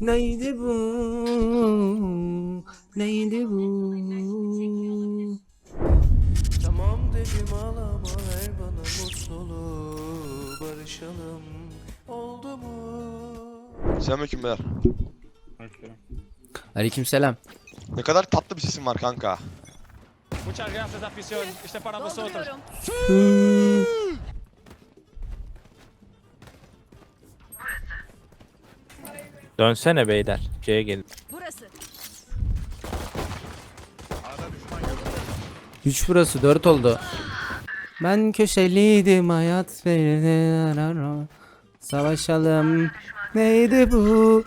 Neydi bu? Neydi bu? Tamam dedim ağlama ver bana mutluluğu barışalım oldu mu? Selamünaleyküm beyler. Aleykümselam. Ne kadar tatlı bir sesin var kanka. Muchas gracias, afición. Este es para vosotros. Dönsene beyler. C'ye gelin. Burası. 3 burası 4 oldu. Ben köşeliydim hayat verdi Savaşalım. Neydi bu?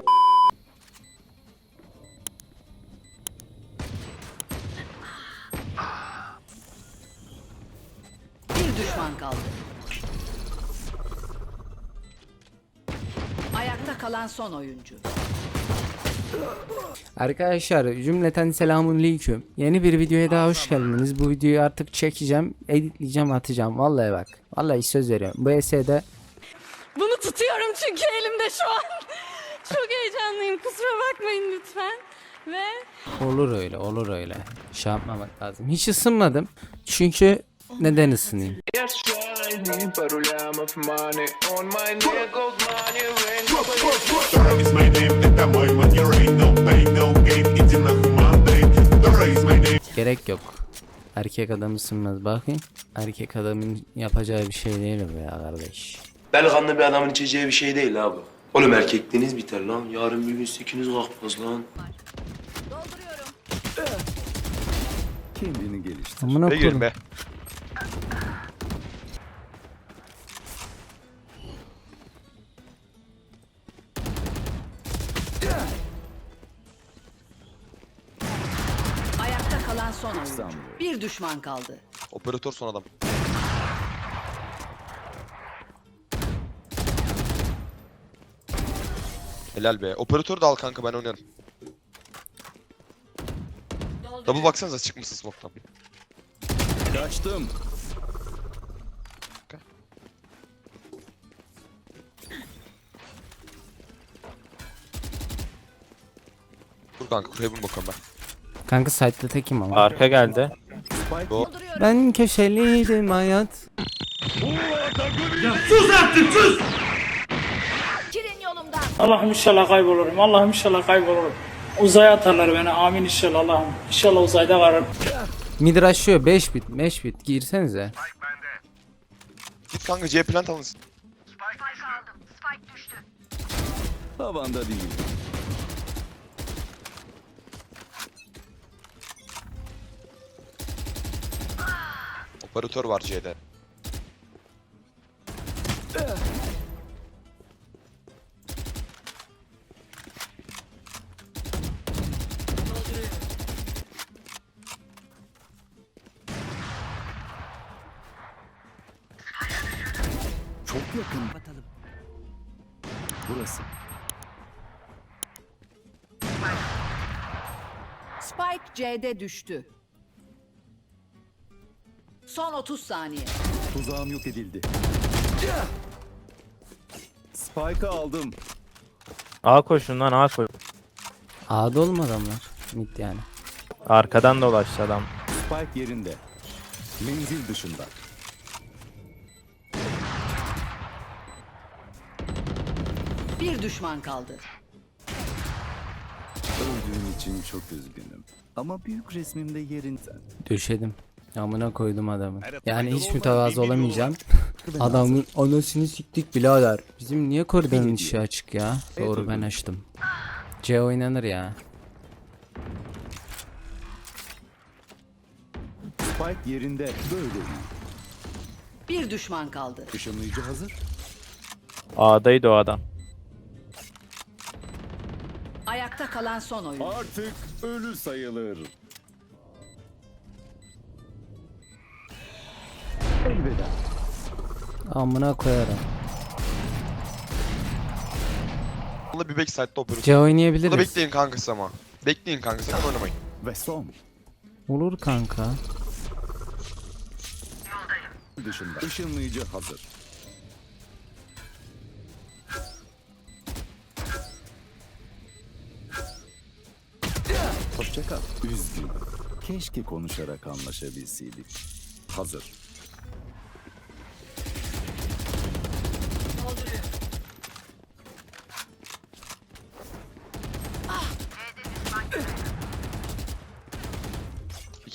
Bir düşman kaldı. Kalan son oyuncu. Arkadaşlar cümleten selamun Yeni bir videoya daha hoş geldiniz. Bu videoyu artık çekeceğim, editleyeceğim, atacağım. Vallahi bak. Vallahi söz veriyorum. Bu esede Bunu tutuyorum çünkü elimde şu an. Çok heyecanlıyım. Kusura bakmayın lütfen. Ve olur öyle, olur öyle. Şey yapmamak lazım. Hiç ısınmadım. Çünkü neden ısınayım? Gerek yok. Erkek adam ısınmaz. Bakayım. Erkek adamın yapacağı bir şey değil bu ya kardeş. Belkanlı bir adamın içeceği bir şey değil abi. Oğlum erkekliğiniz biter lan. Yarın bir gün sikiniz kalkmaz lan. Dolduruyorum. Kendini geliştir. Amına koyayım. Kalan son oyuncu. Bir düşman kaldı. Operatör son adam. Helal be. Operatörü de al kanka ben oynarım. Double baksanıza çıkmışsın smoke'tan. Kaçtım. Dur kanka kuraya bir bakalım ben. Kanka site'de tekim ama. Arka geldi. Ben köşeliydim hayat. Girin yolumdan. Allah'ım inşallah kaybolurum. Allah'ım inşallah kaybolurum. Uzaya atarlar beni. Amin inşallah Allah'ım. İnşallah uzayda varım. Mid rushlıyor 5 bit 5 bit girsenize. Git kanka C plant alınsın. Tavanda değil. Operatör var C'de. Çok yakın. Burası. Spike C'de düştü. Son 30 saniye. Tuzağım yok edildi. Spike'ı aldım. A koşun lan A koş. A'da olma adamlar. Mid yani. Arkadan dolaştı adam. Spike yerinde. Menzil dışında. Bir düşman kaldı. Öldüğün için çok üzgünüm. Ama büyük resmimde yerin sen. Döşedim. Amına koydum adamı. Yani hiç mütevazı olamayacağım. Adamın anasını siktik birader. Bizim niye koridorun ışığı açık ya? Doğru ben açtım. C oynanır ya. Spike yerinde. Böyle. Bir düşman kaldı. Işınlayıcı hazır. A'daydı o adam. Ayakta kalan son oyuncu. Artık ölü sayılır. Şey takip eder. Amına koyarım. Valla bir backside'da operatör. C oynayabiliriz. Valla bekleyin kankası ama. Bekleyin kankası sakın oynamayın. Ve son. Olur kanka. Dışında. Işınlayıcı hazır. Hoşçakal. Üzgün. Keşke konuşarak anlaşabilseydik. Hazır.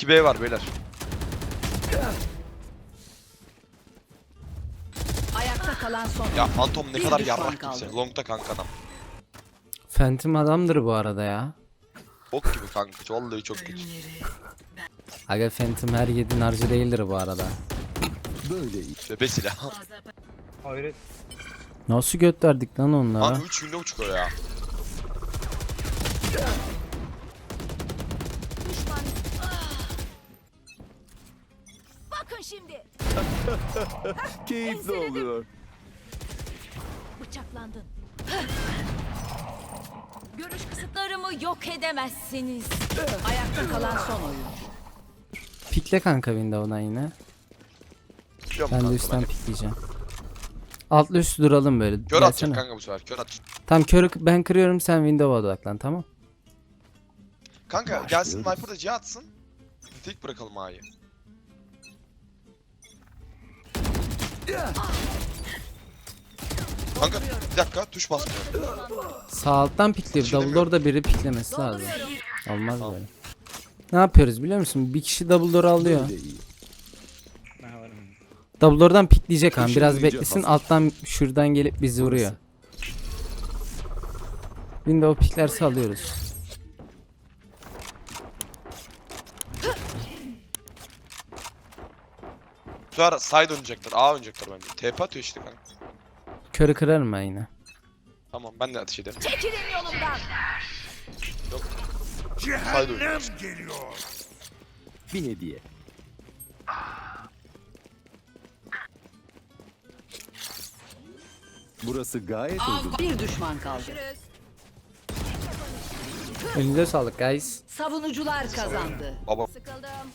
İki b var beyler. Ayakta kalan son Ya. Phantom ne Bir kadar düşman yarrak kaldı. kimse. Long'da kanka adam. Phantom adamdır bu arada ya. Bok gibi kanka. Vallahi çok kötü. Aga Phantom her yedin harcı değildir bu arada. Böyle. Bebe silah. Nasıl gösterdik lan onlara? Lan 3 window çıkıyor ya. Bakın şimdi. Keyifli oluyor. Bıçaklandın. Görüş kısıtlarımı yok edemezsiniz. Ayakta kalan son oyuncu. Pikle kanka Windows'dan yine. Biliyorum Ben de kanka üstten ben. pikleyeceğim. Altlı üstü duralım böyle. Kör atacak kanka bu sefer. Kör at. Tam körü ben kırıyorum sen Windows'a odaklan tamam. Kanka gelsin Viper da C atsın. Tek bırakalım A'yı. Kanka bir dakika tuş basmıyor. Sağ alttan pikliyor. Şimdi Double door'da biri piklemesi lazım. Olmaz böyle. Ne yapıyoruz biliyor musun? Bir kişi double door alıyor. Double door'dan pikleyecek han. Biraz beklesin. Alttan şuradan gelip bizi vuruyor. Window piklerse alıyoruz. Sefer side oynayacaklar. A oynayacaklar bence. TP atıyor işte kanka. Körü kırarım ben yine. Tamam ben de ateş ederim. Çekilin yolumdan. Side oynuyor. Bir hediye. Burası gayet uygun. Bir düşman kaldı. Elinize sağlık guys. Savunucular kazandı. Baba Sıkıldım.